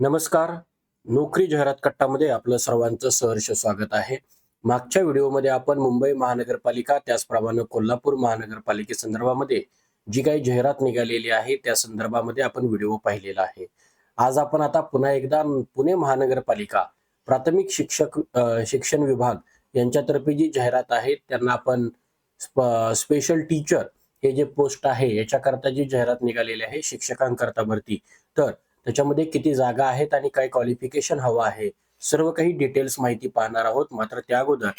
नमस्कार. नोकरी जाहिरात कट्टामध्ये आपलं सर्वांचं सहर्ष स्वागत आहे. मागच्या व्हिडिओमध्ये आपण मुंबई महानगरपालिका त्याचप्रमाणे कोल्हापूर महानगरपालिकेसंदर्भामध्ये जी काही जाहिरात निघालेली आहे त्या संदर्भामध्ये आपण व्हिडिओ पाहिलेला आहे. आज आपण आता पुन्हा एकदा पुणे महानगरपालिका प्राथमिक शिक्षक शिक्षण विभाग यांच्यातर्फे जी जाहिरात आहे त्यांना आपण स्प- स्पेशल टीचर हे जे पोस्ट आहे याच्याकरता जी जाहिरात निघालेली आहे शिक्षकांकरता भरती. तर त्याच्यामध्ये किती जागा आहेत आणि काय क्वालिफिकेशन हवं आहे सर्व काही डिटेल्स माहिती पाहणार आहोत मात्र त्या अगोदर.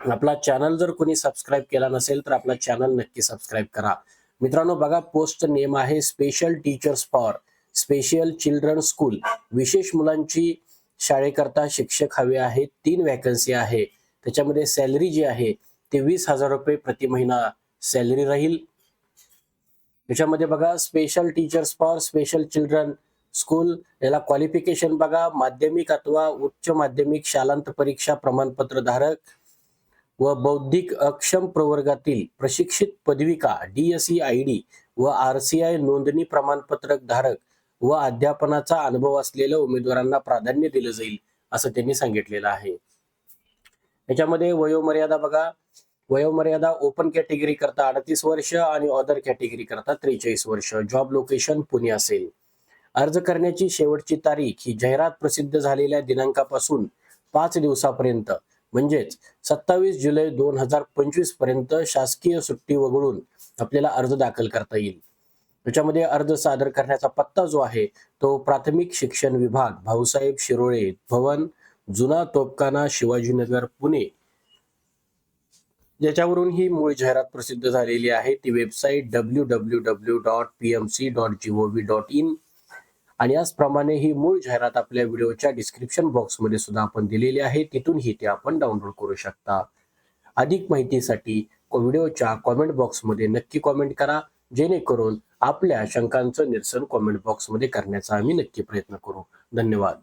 आपला चॅनल जर कोणी सबस्क्राईब केला नसेल तर आपला चॅनल नक्की सबस्क्राईब करा. मित्रांनो बघा पोस्ट नेम आहे special teachers for special children school विशेष मुलांची शाळेकरता शिक्षक हवे आहेत तीन वॅकन्सी आहे. त्याच्यामध्ये सॅलरी जी आहे ते वीस हजार रुपये प्रति महिना सॅलरी राहील. याच्यामध्ये बघा special teachers for special children school याला क्वालिफिकेशन बघा माध्यमिक अथवा उच्च माध्यमिक शालांत परीक्षा प्रमाणपत्र धारक व बौद्धिक अक्षम प्रवर्गातील प्रशिक्षित पदविका डीएसई आय डी व आर सी आय नोंदणी प्रमाणपत्र धारक व अध्यापनाचा अनुभव असलेल्या उमेदवारांना प्राधान्य दिलं जाईल असं त्यांनी सांगितलेलं आहे. याच्यामध्ये वयोमर्यादा बघा वयोमर्यादा ओपन कॅटेगरी करता अडतीस वर्ष आणि ऑदर कॅटेगरी करता त्रेचाळीस वर्ष. जॉब लोकेशन पुणे असेल. अर्ज करण्याची शेवटची तारीख ही जाहिरात प्रसिद्ध झालेल्या दिनांकापासून पाच दिवसापर्यंत. म्हणजेच सत्तावीस जुलै दोन हजार पंचवीसपर्यंत शासकीय सुट्टी वगळून आपल्याला अर्ज दाखल करता येईल. त्याच्यामध्ये अर्ज सादर करण्याचा पत्ता जो आहे तो प्राथमिक शिक्षण विभाग भाऊसाहेब शिरोळे भवन जुना तोपखाना शिवाजीनगर पुणे ज्याच्यावरून ही मूळ जाहिरात प्रसिद्ध झालेली आहे. ती website W W W dot P M C dot G O V dot in आणि याचप्रमाणे ही मूळ जाहिरात आपल्या व्हिडिओच्या डिस्क्रिप्शन बॉक्समध्ये सुद्धा आपण दिलेली आहे. तिथूनही ते आपण डाउनलोड करू शकता. अधिक माहितीसाठी व्हिडिओच्या कॉमेंट बॉक्समध्ये नक्की कॉमेंट करा. जेणेकरून आपल्या शंकांचं निरसन कॉमेंट बॉक्समध्ये करण्याचा आम्ही नक्की प्रयत्न करू. धन्यवाद.